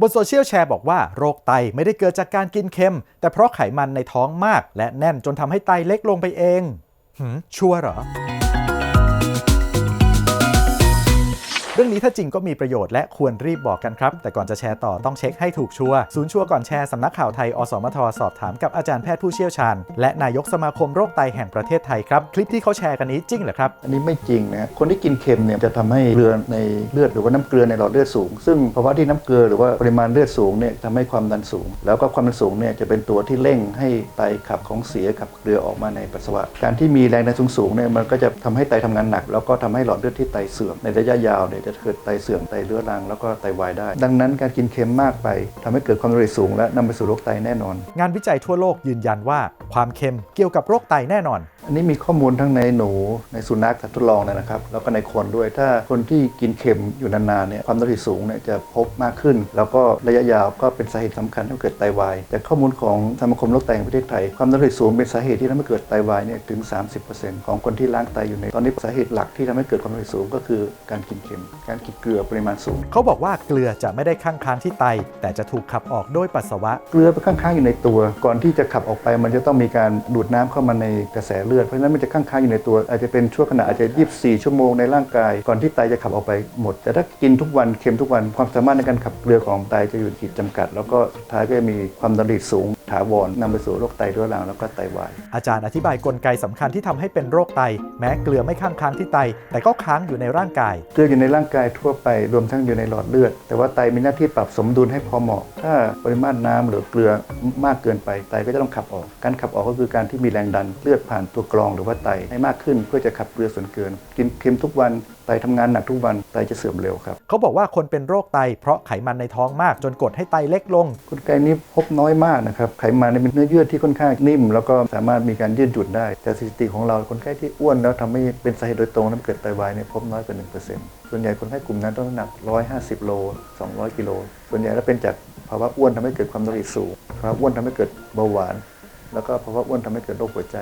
บนโซเชียลแชร์บอกว่าโรคไตไม่ได้เกิดจากการกินเค็ม แต่เพราะไขมันในท้องมาก และแน่นจนทำให้ไตเล็กลงไปเองหืมชัวร์เหรอ รื่องนี้ถ้าจริงก็มีประโยชน์และควรรีบบอกกันครับ แต่ก่อนจะแชร์ต่อต้องเช็คให้ถูกชัวร์ศูนย์ชัวร์ก่อนแชร์สำนักข่าวไทย อสมท สอบถามกับอาจารย์แพทย์ผู้เชี่ยวชาญ และนายกสมาคมโรคไตแห่งประเทศไทยครับ คลิปที่เขาแชร์กันนี้จริงเหรอครับ อันนี้ไม่จริงนะคนที่กินเค็มเนี่ยจะทำให้เกลือในเลือดหรือว่าน้ำเกลือในหลอดเลือดสูง ซึ่งภาวะที่น้ำเกลือหรือว่าปริมาณเลือดสูงเนี่ยทำให้ความดันสูง แล้วก็ความดันสูงเนี่ยจะเป็นตัวที่เร่งให้ไตขับของเสียขับเกลือออกมาในปัสสาวะ การที่มีแรงดันสูงสูงๆเนี่ยมันก็จะทำให้ไตทำงานหนัก แล้วก็ทำให้หลอดเลือดที่ไตเสื่อมในระยะยาวเนี่ยจะเกิดไตเสื่อมไตเรื้อรังแล้วก็ไตวายได้ ดังนั้นการกินเค็มมากไปทำให้เกิดความดันโลหิตสูงและนำไปสู่โรคไตแน่นอน งานวิจัยทั่วโลกยืนยันว่าความเค็มเกี่ยวกับโรคไตแน่นอน อันนี้มีข้อมูลทั้งในหนูในสุนัขทดลองนะครับ แล้วก็ในคนด้วยถ้าคนที่กินเค็มอยู่นานๆเนี่ยความดันโลหิตสูงเนี่ยจะพบมากขึ้น แล้วก็ระยะยาวก็เป็นสาเหตุสำคัญที่เกิดไตวายจากข้อมูลของสมาคมโรคไตแห่งประเทศไทย ความดันโลหิตสูงเป็นสาเหตุที่ทำให้เกิดไตวายเนี่ยถึง 30%ของคนที่ล้างไตอยู่ใน ตอนนี้สาเหตุหลักที่ทำให้เกิดความดันโลหิตสูง ก็คือการกินเค็ม การกินเกลือปริมาณสูง เขาบอกว่าเกลือจะไม่ได้ค้างค้างที่ไต แต่จะถูกขับออกด้วยปัสสาวะ เกลือไปข้างๆอยู่ในตัว ก่อนที่จะขับออกไป มันจะต้องมีการดูดน้ำเข้ามาในกระแสเลือดเพราะฉะนั้นมันจะข้างค้างอยู่ในตัว อาจจะเป็นช่วงขณะอาจจะ 24 ชั่วโมงในร่างกาย ก่อนที่ไตจะขับออกไปหมด แต่ถ้ากินทุกวันเค็มทุกวันความสามารถในการขับเกลือของไตจะอยู่ขีดจำกัด แล้วก็สุดท้ายก็จะมีความดันโลหิตสูง ถาวรนำไปสู่โรคไตเรื้อรังแล้วก็ไตวาย อาจารย์อธิบายกลไกสำคัญที่ทำให้เป็นโรคไต แม้เกลือไม่ค้างค้างที่ไต แต่ก็ค้างอยู่ในร่างกาย เกลืออยู่ในร่างกายทั่วไปรวมทั้งอยู่ในหลอดเลือด แต่ว่าไตมีหน้าที่ปรับสมดุลให้พอเหมาะ ถ้าปริมาตรน้ำหรือเกลือมากเกินไปไตก็จะต้องขับออก การขับออกก็คือการที่มีแรงดันเลือดผ่านตัวกรองหรือว่าไตให้มากขึ้นเพื่อจะขับเกลือส่วนเกิน กินเค็มทุกวัน ไตทำงานหนักทุกวันไตจะเสื่อมเร็วครับเขาบอกว่าคนเป็นโรคไตเพราะไขมันในท้องมากจนกดให้ไตเล็กลงกลไกนี้พบน้อยมากนะครับไขมันเนี่ยเป็นเนื้อเยื่อที่ค่อนข้างนิ่ม แล้วก็สามารถมีการยืดหยุ่นได้แต่สถิติของเราคนไข้ที่อ้วนแล้วทำให้เป็นสาเหตุโดยตรงนั้นเกิดไตวายเนี่ยพบน้อยกว่า1%ส่วนใหญ่คนไข้กลุ่มนั้นต้องน้ำหนัก 150 โล 200 กิโล ส่วนใหญ่แล้วเป็นจากภาวะอ้วนทำให้เกิดความดันโลหิตสูงภาวะอ้วนทำให้เกิดเบาหวาน แล้วก็ภาวะอ้วนทำให้เกิดโรคหัวใจ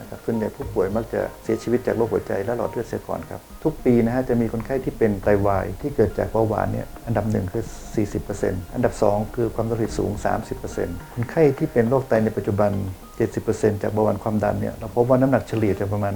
นะครับส่วนใหญ่ผู้ป่วยมักจะเสียชีวิตจากโรคหัวใจและหลอดเลือดเสียก่อนครับ ทุกปีนะฮะจะมีคนไข้ที่เป็นไตวาย ที่เกิดจากเบาหวานเนี่ยอันดับหนึ่งคือ 40%อันดับ 2 คือความดันโลหิตสูง 30%คนไข้ที่เป็นโรคไตในปัจจุบัน 70%จากเบาหวานความดันเนี่ยเราพบว่าน้ำหนักเฉลี่ยจะประมาณ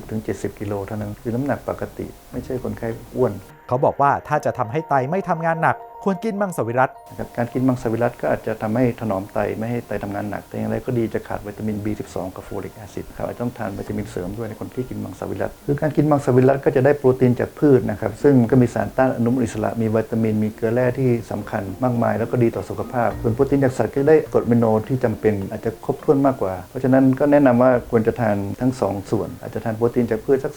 60-70 กิโลเท่านั้นคือน้ำหนักปกติ ไม่ใช่คนไข้อ้วน เขาบอกว่าถ้าจะทำให้ไตไม่ทำงานหนัก ควรกินมังสวิรัตนะครับการกินมังสวิรัตก็อาจจะทำให้ถนอมไตไม่ให้ไตทำงานหนัก แต่อย่างไรก็ดีจะขาดวิตามิน B12 กับโฟลิกแอซิดครับอาจจะต้องทานวิตามินเสริมด้วยในคนที่กินมังสวิรัตคือการกินมังสวิรัตก็จะได้โปรตีนจากพืชนะครับซึ่งก็มีสารต้านอนุมูลอิสระมีวิตามินมีเกลือแร่ที่สำคัญมากมาย แล้วก็ดีต่อสุขภาพส่วนโปรตีนจากสัตว์ก็ได้กรดอะมิโนที่จำเป็นอาจจะครบถ้วนมากกว่า เพราะฉะนั้นก็แนะนำว่าควรจะทานทั้งสองส่วน อาจจะทานโปรตีนจากพืชสัก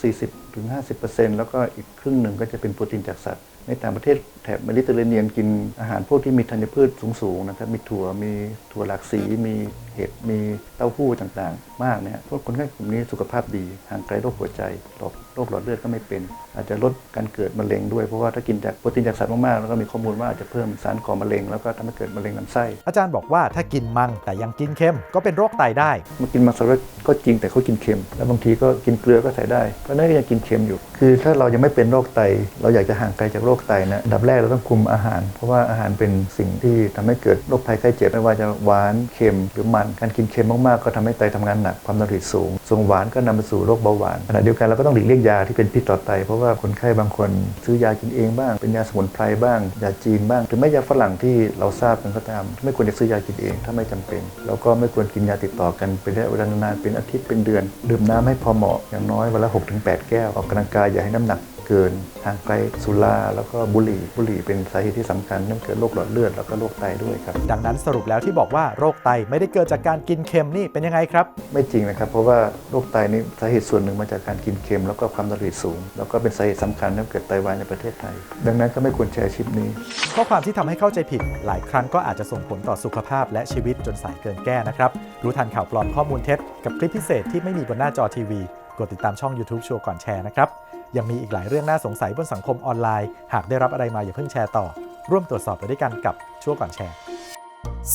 40-50%แล้วก็อีกครึ่งหนึ่งก็จะเป็นโปรตีนจากสัตว์ ในต่างประเทศแถบเมดิเตอร์เรเนียนกินอาหารพวกที่มีธัญพืชสูงๆนะครับมีถั่วมีถั่วหลากสีมี เห็ดมีเต้าหู้ต่างๆ มากเนี่ยพวกคนไข้กลุ่มนี้สุขภาพดีห่างไกลโรคหัวใจโรคโรคหลอดเลือดก็ไม่เป็น อาจจะลดการเกิดมะเร็งด้วยเพราะว่าถ้ากินจากโปรตีนจากสัตว์มากๆแล้วก็มีข้อมูลว่าอาจจะเพิ่มสารก่อมะเร็งแล้วก็ทำให้เกิดมะเร็งลำไส้ อาจารย์บอกว่าถ้ากินมังแต่ยังกินเค็มก็เป็นโรคไตได้มากินมังสวิรัติก็จริงแต่เขากินเค็ม แล้วบางทีก็กินเกลือก็ใส่ได้เพราะนั่นก็ยังกินเค็มอยู่ คือถ้าเรายังไม่เป็นโรคไต เราอยากจะห่างไกลจากโรคไตนะอันดับแรกเราต้องคุมอาหาร เพราะว่าอาหารเป็นสิ่งที่ทำให้เกิดโรคภัยไข้เจ็บไม่ว่าจะหวานเค็มหรือมันการกินเค็มมากๆ ก็ทำให้ไตทำงานหนัก ความดันโลหิตสูงส่งหวานก็นำไปสู่โรคเบาหวานขณะเดียวกันเราก็ต้องหลีกเลี่ยงยาที่เป็นพิษต่อไต เพราะว่าคนไข้บางคนซื้อยากินเองบ้าง เป็นยาสมุนไพรบ้าง ยาจีนบ้างหรือไม่ยาฝรั่งที่เราทราบกันก็ตาม ไม่ควรจะซื้อยากินเองถ้าไม่จำเป็น แล้วก็ไม่ควรกินยาติดต่อกันเป็นระยะเวลานานๆเป็นอาทิตย์เป็นเดือน ดื่มน้ำให้พอเหมาะอย่างน้อยวันละ 6-8 แก้วออกกำลังกายอย่าให้น้ำหนัก เกินห่างไกลสุราแล้วก็บุหรี่บุหรี่เป็นสาเหตุที่สำคัญนั่นเกิดโรคหลอดเลือดแล้วก็โรคไตด้วยครับดังนั้นสรุปแล้วที่บอกว่าโรคไตไม่ได้เกิดจากการกินเค็มนี่เป็นยังไงครับ ไม่จริงนะครับเพราะว่าโรคไตนี่สาเหตุส่วนหนึ่งมาจากการกินเค็ม แล้วก็ความดันโลหิตสูง แล้วก็เป็นสาเหตุสำคัญที่เกิดไตวายในประเทศไทย ดังนั้นก็ไม่ควรแชร์คลิปนี้ข้อความที่ทำให้เข้าใจผิด หลายครั้งก็อาจจะส่งผลต่อสุขภาพ และชีวิตจนสายเกินแก้นะครับรู้ทันข่าวปลอมข้อมูลเท็จกับคลิปพิเศษที่ไม่มีบนหน้าจอทีวี กดติดตามช่อง YouTube ชัวร์ก่อนแชร์นะครับ ยังมีอีกหลายเรื่องน่าสงสัยบนสังคมออนไลน์ หากได้รับอะไรมาอย่าเพิ่งแชร์ต่อ ร่วมตรวจสอบไปด้วยกันกับชัวร์ก่อนแชร์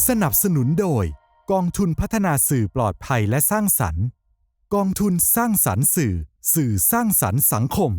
สนับสนุนโดย กองทุนพัฒนาสื่อปลอดภัยและสร้างสรรค์ กองทุนสร้างสรรค์สื่อ สื่อสร้างสรรค์สังคม